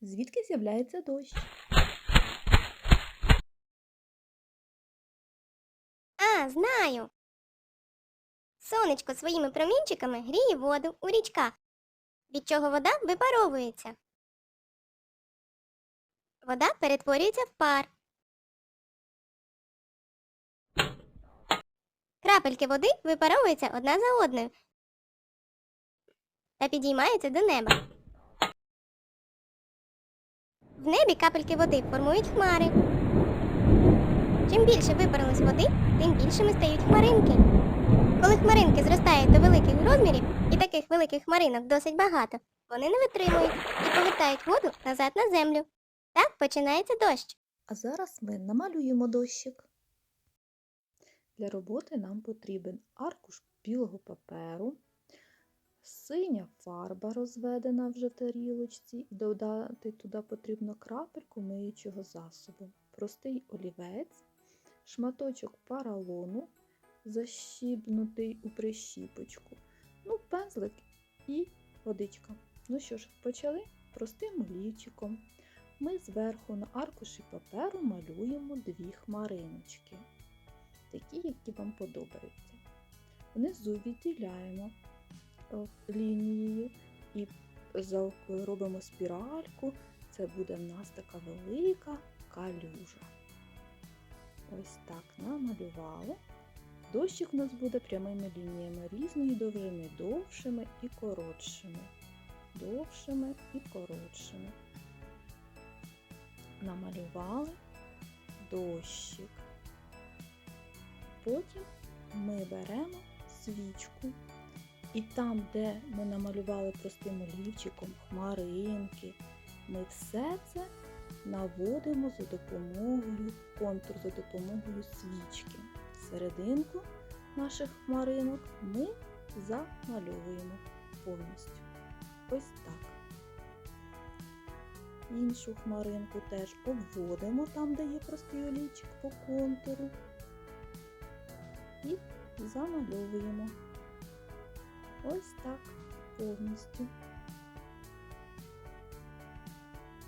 звідки з'являється дощ. А, знаю. Сонечко своїми промінчиками гріє воду у річках, від чого вода випаровується. Вода перетворюється в пар. Крапельки води випаровуються одна за одною та підіймаються до неба. В небі капельки води формують хмари. Чим більше випарилось води, тим більшими стають хмаринки. Коли хмаринки зростають до великих розмірів, і таких великих хмаринок досить багато, вони не витримують і повертають воду назад на землю. Так починається дощ. А зараз ми намалюємо дощик. Для роботи нам потрібен аркуш білого паперу, синя фарба розведена вже в тарілочці, і додати туди потрібно крапельку миючого засобу, простий олівець, шматочок паралону, защібнутий у прищіпочку, ну, пензлик і водичка. Ну що ж, почали простим олівчиком. Ми зверху на аркуші паперу малюємо дві хмариночки, такі, які вам подобаються. Внизу відділяємо лінією і робимо спіральку. Це буде в нас така велика калюжа. Ось так намалювали. Дощик у нас буде прямими лініями різної довжини, довшими і коротшими. Довшими і коротшими намалювали дощик. Потім ми беремо свічку і там, де ми намалювали простим олівчиком хмаринки, ми все це наводимо за допомогою контур за допомогою свічки. Серединку наших хмаринок ми замальовуємо повністю. Ось так. Іншу хмаринку теж обводимо там, де є простий олівчик по контуру. І замальовуємо. Ось так повністю.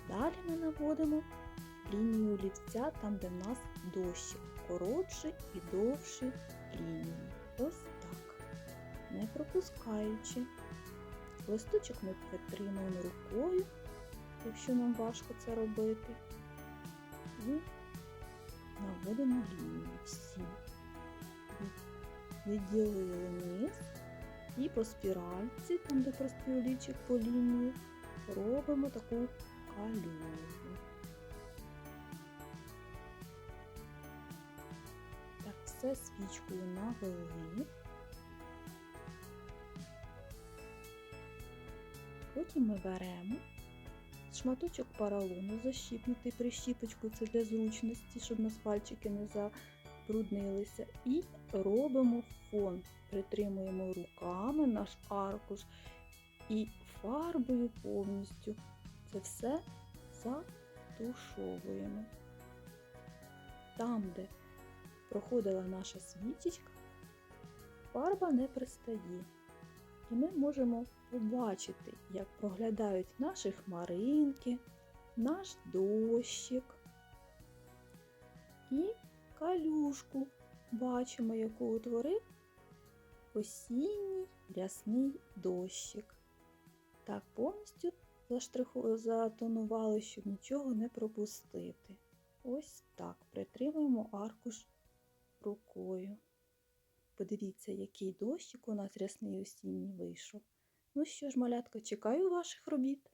Далі ми наводимо лінію олівця там, де в нас дощик. Коротші і довші лінії. Ось так. Не пропускаючи. Листочок ми притримуємо рукою якщо нам важко це робити. І наводимо лінії всі. Відділили низ і по спіральці, там де простий олівчик по лінії, робимо таку калюжу. Так, все свічкою навели. Потім ми беремо шматочок поролону защіпнутий прищіпочку, це для зручності, щоб у нас пальчики не забруднилися. І робимо фон. Притримуємо руками наш аркуш і фарбою повністю це все затушовуємо. Там, де проходила наша свічечка, фарба не пристає. І ми можемо побачити, як проглядають наші хмаринки, наш дощик і калюшку бачимо, яку утворив осінній рясний дощик. Так повністю затонували, щоб нічого не пропустити. Ось так притримуємо аркуш рукою. Подивіться, який дощик у нас рясний осінній вийшов. Ну що ж, малятка, чекаю ваших робіт.